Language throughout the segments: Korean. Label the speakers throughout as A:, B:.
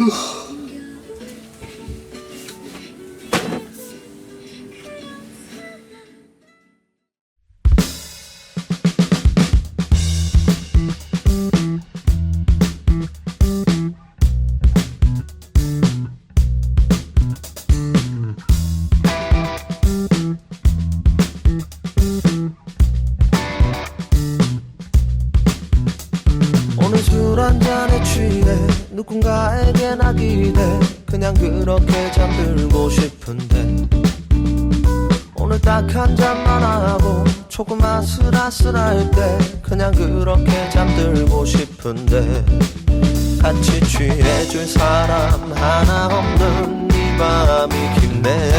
A: Ugh. 아슬아슬할 때 그냥 그렇게 잠들고 싶은데 같이 취해줄 사람 하나 없는 이 밤이 깊네.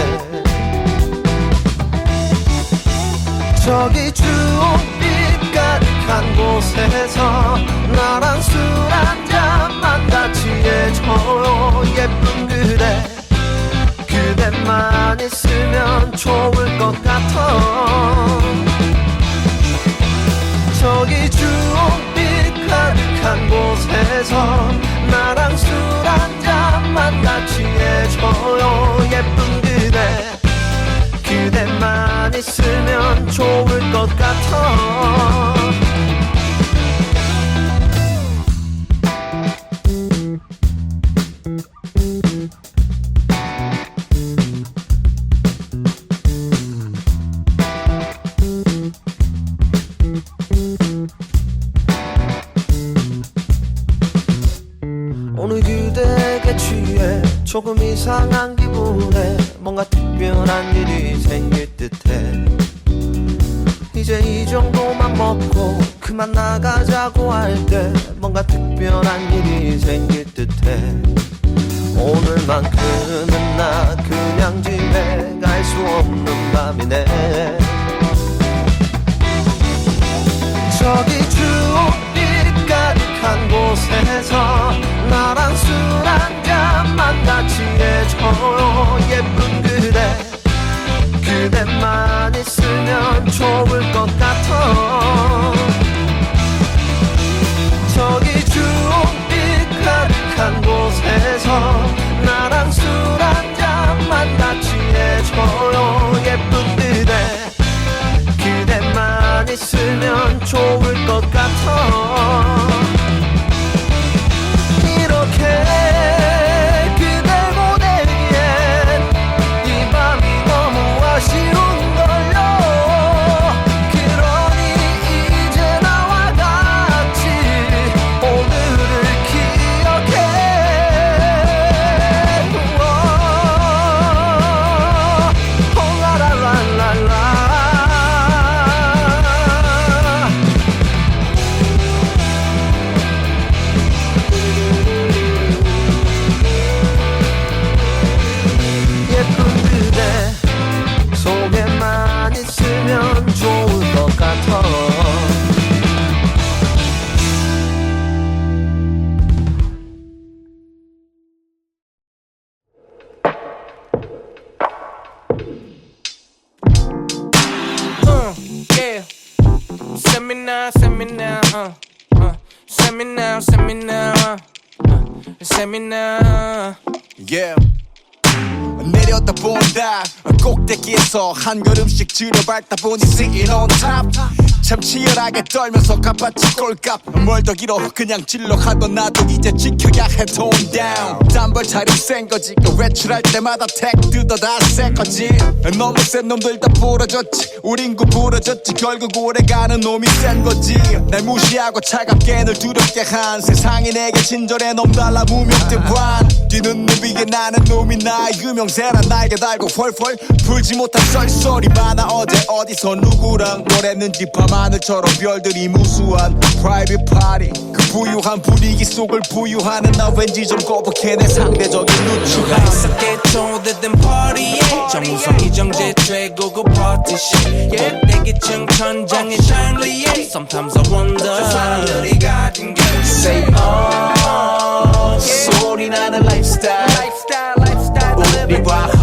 A: 저기 주홍빛 가득한 곳에서 나랑 술 한잔만 같이 해줘요. 예쁜 그대 그대만 있으면 좋을 것 같아 저기 주홍빛 가득한 곳에서 나랑 술 한잔만 같이 해줘요. 예쁜 그대 그대만 있으면 좋을 것 같아 조금 이상한 기분에 뭔가 특별한 일이 생길 듯해. 이제 이 정도만 먹고 그만 나가자고 할 때 뭔가 특별한 일이 생길 듯해. 오늘만큼은 나 그냥 집에 갈 수 없는 밤이네. 저기 곳에서 나랑 술 한잔만 같이 해줘요. 예쁜 그대 그대만 있으면 좋을 것 같아. 저기 주홍빛 가득한 곳에서 나랑 술 한잔만 같이 해줘요. 예쁜 그대 그대만 있으면 좋을 것 같아
B: Send me now, send me now, uh, uh. Send me now, send me now, uh, uh. Send me now.
C: Yeah. 내렸다 본다 꼭대기에서 한 걸음씩 들여밟다 보니 sitting on top 참 치열하게 떨면서 갚았지 꼴값. 길어 그냥 질러 하던 나도 이제 지켜야 해. Tone down. 딴벌 차림 센 거지. 그 외출할 때마다 택 뜯어 다새 거지. 너무 센 놈들 다 부러졌지. 우린 구부러졌지. 결국 오래가는 놈이 센 거지. 날 무시하고 차갑게 늘 두렵게 한 세상이 내게 친절해. 놈 달라 무명대환. 뛰는 놈 위에 나는 놈이 나의 유명세라. 날개 달고 펄펄 풀지 못한 썰소리 많아. 어제 어디서 누구랑 뭘 했는지 밤 하늘처럼 별들이 무수한 private party. 그 부유한 분위기 속을 부유하는 나 왠지 좀 거북해 내 상대적인 누추함
B: 있었겠죠 오래된 파티에 정우성 이 정제 최고급 파티 shit. 꼭대기층 천장의 샹리에 Sometimes I wonder. 저 사람들이 가진 게
C: Say oh 소리 나는 lifestyle.
B: Lifestyle lifestyle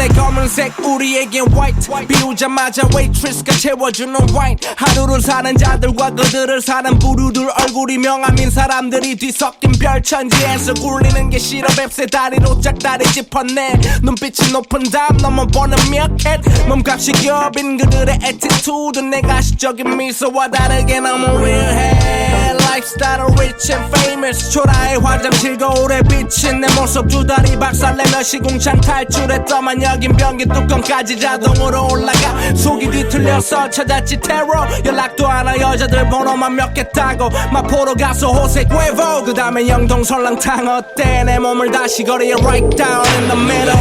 C: 우리 봐 oh 소리 나게 차이나
B: uh, yeah. 저들의 검은 파란색 우리에겐 white. 비우자마자 waitress가 채워주는 wine. 하루를 사는 자들과 그들을 사는 부류들 얼굴이 명함인 사람들이 뒤섞인 별천지에서 굴리는 게 싫어. 뱁새 다리로 짝다리 짚었네. 눈빛이 높은 담 넘어보는 미어캣. 몸값이 기업인 그들의 attitude 내가 시적인 미소와 다르게 너무 real해 lifestyle rich and famous. 초라해 화장실 거울에 비친 내 모습. 두 다리 박살내며 시궁창 탈출했더만 여긴 변기 뚜껑까지 자동으로 올라가 속이 뒤틀려서 찾았지 테러. 연락도 안와 여자들 번호만 몇 개 따고 마포로 가서 호세 괴보 그 다음에 영동 설렁탕 어때? 내 몸을 다시 거리에 right down in the middle.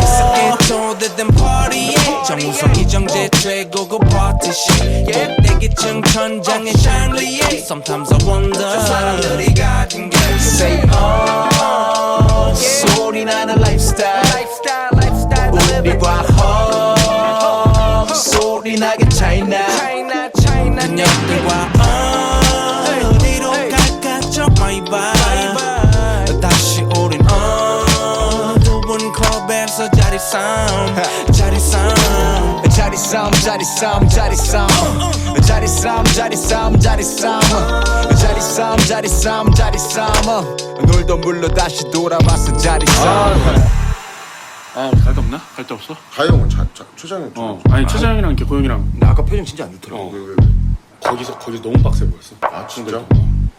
B: 오래된 파티에 정우성 이정재 최고급 파티시 꼭대기층 천장에 샹리에 Sometimes I wonder 저 사람들이 가진 게
C: Say oh 소리 나는 lifestyle
B: 자리 싸움 자리 싸움
C: 자리 싸움 자리 싸움 자리 싸움 자리 싸움 자리 싸움 자리 싸움 자리 싸움 자리 싸움 자리 싸움 놀던 물로 다시 돌아왔어 자리 싸움
D: 아, 갈데 없나? 갈 데 없어?
E: 가영은 자, 자, 초장님
D: 어. 아니, 최장이랑 이렇게 고영이랑
F: 나 아까 표정 진짜 안 좋더라고.
D: 어.
E: 왜, 왜, 왜?
D: 거기서 거기 너무 빡세 보였어.
E: 아, 진짜?
D: 어.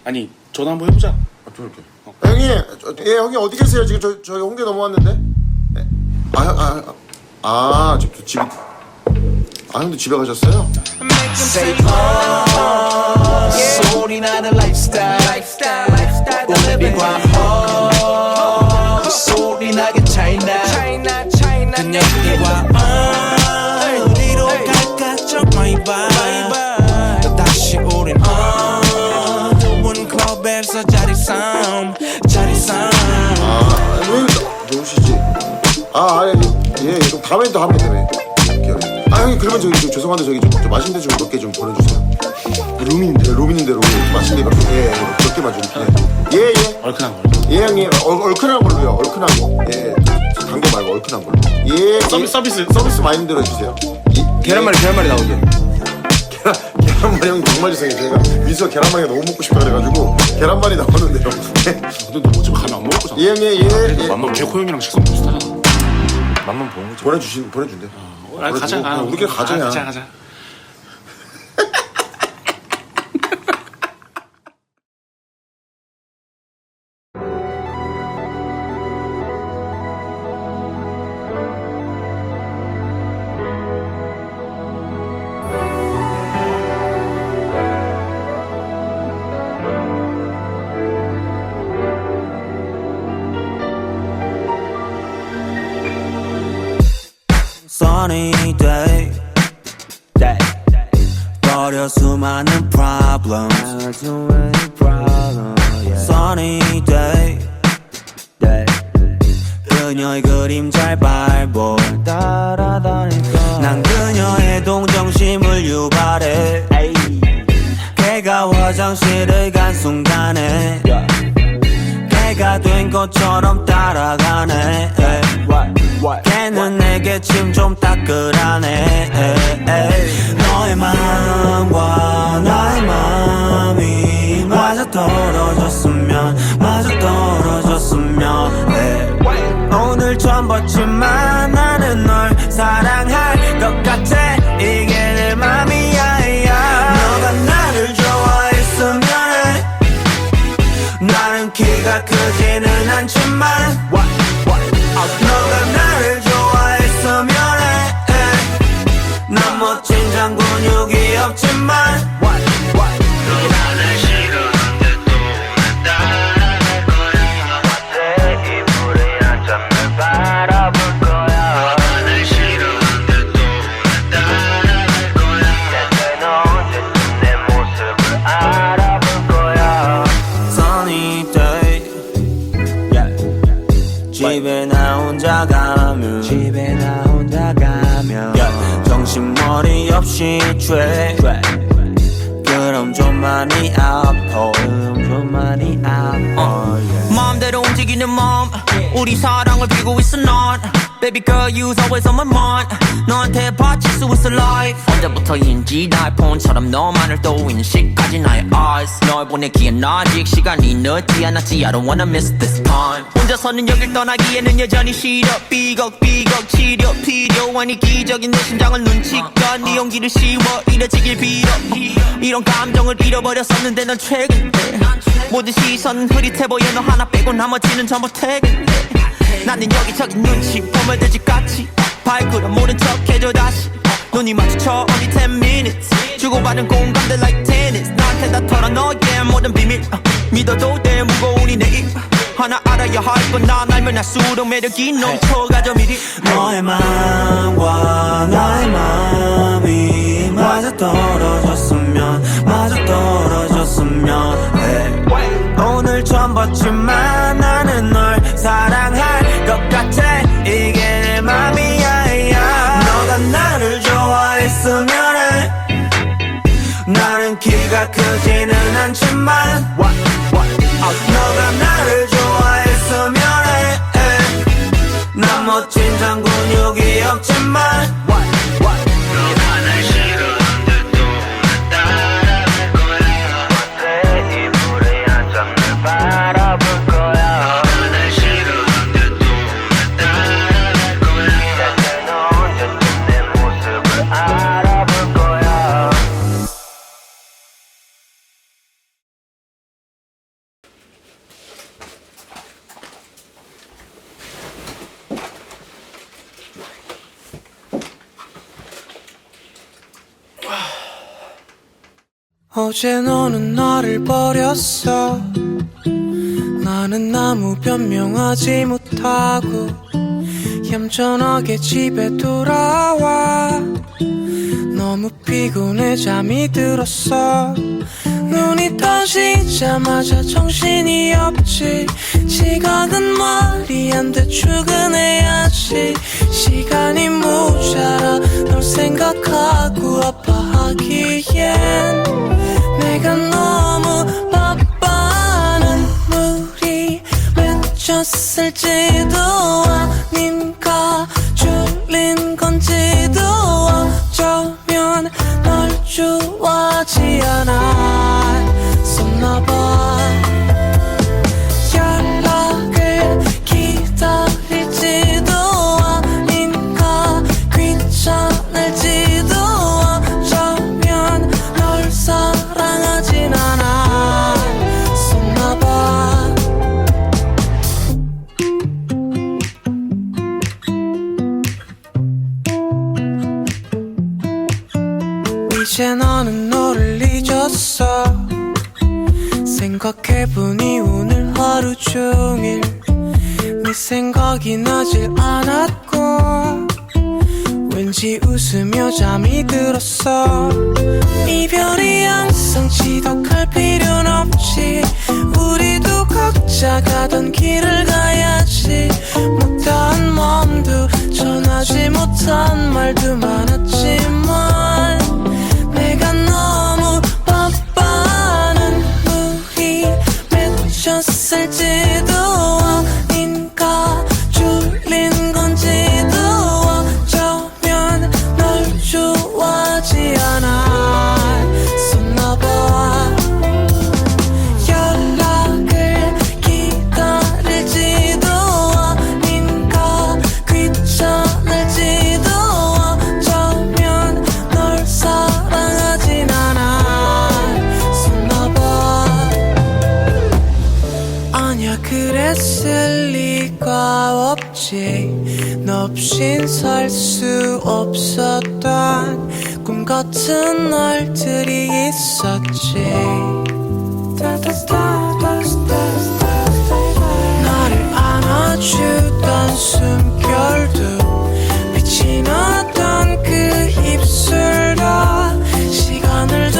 D: 아니, 전화 한번 해보자.
E: 아, 좀 이렇게. 아, 형님, 저, 예, 형님 어디 계세요? 지금 저, 저희 홍대 넘어왔는데. 예. 아, 형, 아, 아, 아, 집, 집이. 아, 형도 집에 가셨어요?
B: 저싸
E: 아, 아, 예, 예, 그럼 다음에 또 하면 되네. 기억이. 아, 형님, 그러면 저기, 좀 죄송한데, 저기 좀, 좀 맛있는 데좀 몇 개 좀 보내주세요. 룸인데, 룸인 대로 맛있는 데몇 개, 예, 예, 몇 개만 좀. 예, 예. 예.
D: 얼큰한 거.
E: 예 형님 얼, 얼큰한 걸로요 얼큰한 거 예 단 거 말고 얼큰한 걸로 예
D: 서비-
E: 예.
D: 서비스.
E: 서비스 많이 들어 주세요
F: 계란말이 계란말이 나오게.
E: 계란, 계란말이 형 정말 죄송해요 제가 민수가 계란말이가 너무 먹고 싶다 그래가지고 계란말이 나오는데요
D: 근데 너 어차피 가면 안 먹을 거잖아.
E: 예 형님 예, 예.
D: 너 개코 형이랑 식성 비슷하잖아.
F: 맛만 보는 거지.
E: 보내주신 보내준대
D: 아, 가자. 아,
E: 그냥 우리끼리 가자
D: 아, 가자, 가자.
G: Sunny day, day. 그녀의 그림 잘 밟고 난 그녀의 동정심을 유발해. 걔가 화장실을 간 순간에 걔가 된 것처럼 따라가네. 걔는 내게 침좀 따끈하네. 너의 마음과 나의 마음이 떨어졌으면 맞아 떨어졌으면 해. 오늘 처음 봤지만 나는 널 사랑할 것 같아 이게 내 맘이야 야. 너가 나를 좋아했으면 해 나는 키가 크지는 않지만 너가 나를 좋아했으면 해난 멋진 장 근육이 없지만 나를 싫어 죄 그럼 좀 많이 아파 그럼 좀 많이 아파.
H: 마음대로 움직이는 몸 우리 사랑을 빌고 있어 넌
G: Baby girl, you's always on my mind. 너한테 바칠 수 있어 life. 언제부터인지 날 폰처럼 너만을 또 인식하지 나의 eyes. 널 보내기엔 아직 시간이 늦지 않았지. I don't wanna miss this time. 혼자서는 여길 떠나기에는 여전히 싫어 삐걱삐걱 치료 필요한 이 기적인 내 심장을 눈치껏 네 용기를 씌워 이뤄지길 빌어. 이런 감정을 잃어버렸었는데 넌 최근에 모든 시선은 흐릿해 보여. 너 하나 빼고 나머지는 전부 퇴근해 나는 여기저기 눈치 보면 돼지같이. 발걸음 모른 척 해줘 다시. 눈이 마주쳐 only 10 minutes. 주고받은 공감들 like tennis. 나한테 다 털어넣어 yeah 모든 비밀. 어, 믿어도 돼 무거운 이 내일. 하나 알아야 할건난 알면 할수록 매력이 넘쳐가죠 미리. 너의 마음과 나의 마음이 맞아 떨어졌으면 맞아 떨어졌으면 해 오늘 처음 봤지만 나는 널 크지는 않지만 너
I: 어제 너는 나를 버렸어. 나는 아무 변명하지 못하고 얌전하게 집에 돌아와. 너무 피곤해 잠이 들었어. 눈이 떠지자마자 정신이 없지. 시각은 말이 안 돼 출근해야지. 시간이 모자라 널 생각하고 아파하기엔 내가 너무 바빠 눈물이 맺혔을지도 아닌가 졸린 건지도 어쩌면 널 좋아하지 않았었나봐 이제 나는 너를 잊었어. 생각해보니 오늘 하루 종일 네 생각이 나질 않았고 왠지 웃으며 잠이 들었어. 이별이 항상 지독할 필요는 없지. 우리도 각자 가던 길을 가야지. 못다한 마음도 전하지 못한 말도 많았지만 맺혔을지도 없인 살 수 없었던 꿈 같은 날들이 있었지. 나를 안아주던 숨결도 빛이 나던 그 입술도 시간을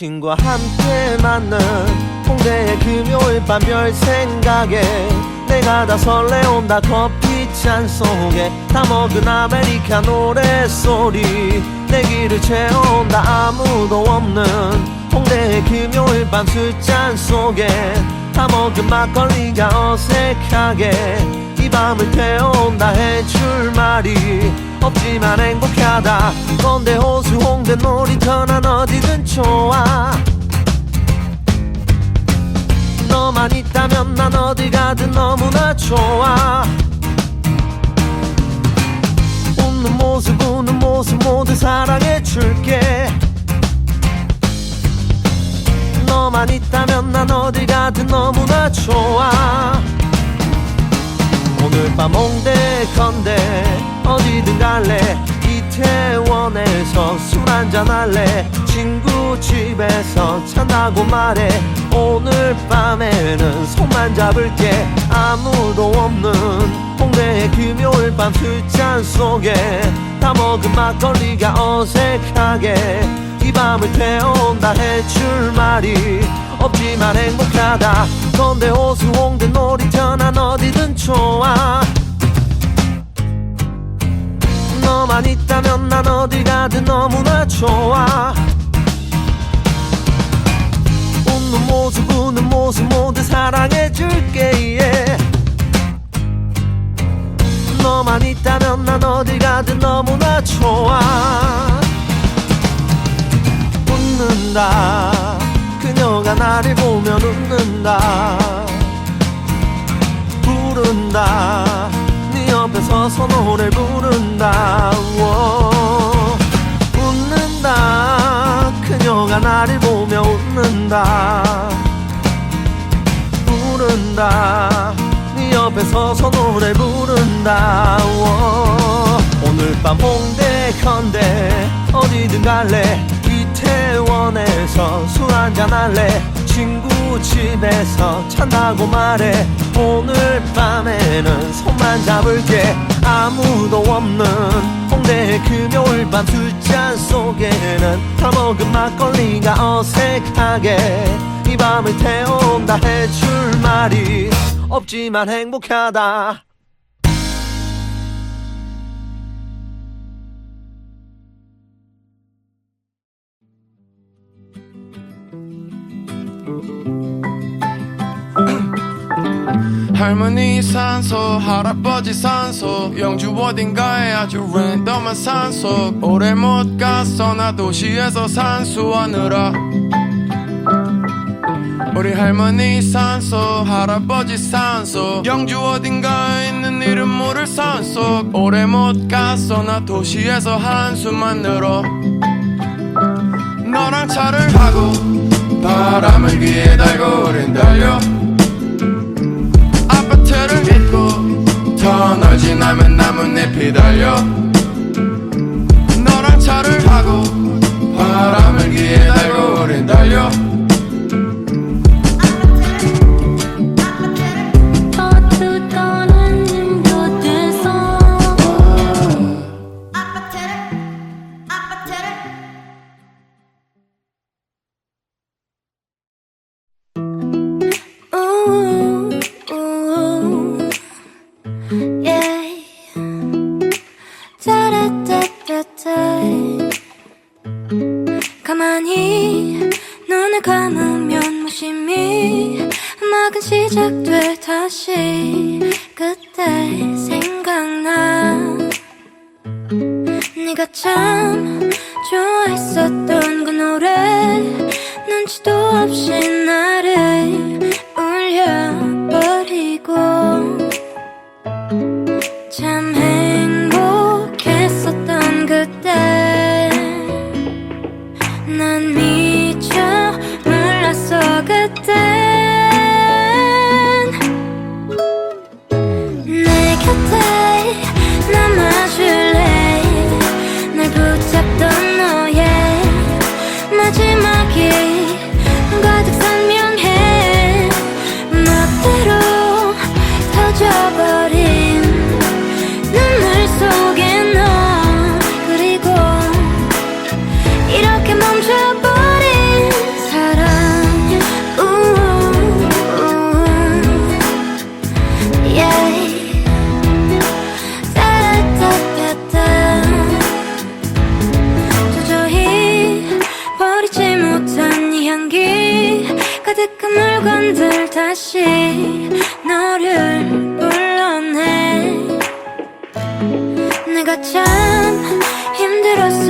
A: 당신과 함께 맞는 홍대의 금요일 밤 별 생각에 내가 다 설레온다 커피잔 속에 다 먹은 아메리카 노래 소리 내 귀를 채워온다 아무도 없는 홍대의 금요일 밤 술잔 속에 다 먹은 막걸리가 어색하게 이 밤을 태워온다 해줄 말이 없지만 행복하다. 건대 호수 홍대 놀이터 난 어디든 좋아. 너만 있다면 난 어디 가든 너무나 좋아. 웃는 모습 우는 모습 모두 사랑해줄게. 너만 있다면 난 어디 가든 너무나 좋아. 오늘 밤 홍대 건대 어디든 갈래. 이태원에서 술 한잔 할래. 친구 집에서 잔다고 말해. 오늘 밤에는 손만 잡을게. 아무도 없는 홍대의 금요일 밤 술잔 속에 다 먹은 막걸리가 어색하게 이 밤을 태워온다 해줄 말이 없지만 행복하다. 건대 호수 홍대 놀이터 난 어디든 좋아 너만 있다면 난 어디 가든 너무나 좋아. 웃는 모습 우는 모습 모두 사랑해줄게 yeah. 너만 있다면 난 어디 가든 너무나 좋아. 웃는다. 그녀가 나를 보면 웃는다. 부른다. 네 옆에 서서 노래 부른다. 워. 웃는다. 그녀가 나를 보며 웃는다. 부른다. 네 옆에 서서 노래 부른다. 워. 오늘 밤 홍대 건대. 어디든 갈래. 이태원에서 술 한잔 할래 친구 집에서 잔다고 말해. 오늘 밤에는 손만 잡을게. 아무도 없는 홍대의 금요일 밤 술잔 속에는 다 먹은 막걸리가 어색하게 이 밤을 태운다 해줄 말이 없지만 행복하다
J: 할머니 산소 할아버지 산소 영주 어딘가에 아주 랜덤한 산소. 오래 못 갔어 나 도시에서 산수하느라. 우리 할머니 산소 할아버지 산소 영주 어딘가에 있는 이름 모를 산속 오래 못 갔어 나 도시에서 한숨만 늘어. 너랑 차를 타고 바람을 귀에 달고 우린 달려 아파트를 딛고 터널 지나면 나뭇잎이 달려. 너랑 차를 타고 바람을 귀에 달고 우린 달려
K: 가만히 눈을 감으면 무심히 음악은 시작돼 다시 그때 생각나. 네가 참 좋아했었던 그 노래 눈치도 없이 나를 다시 너를 불러내. 내가 참 힘들었어.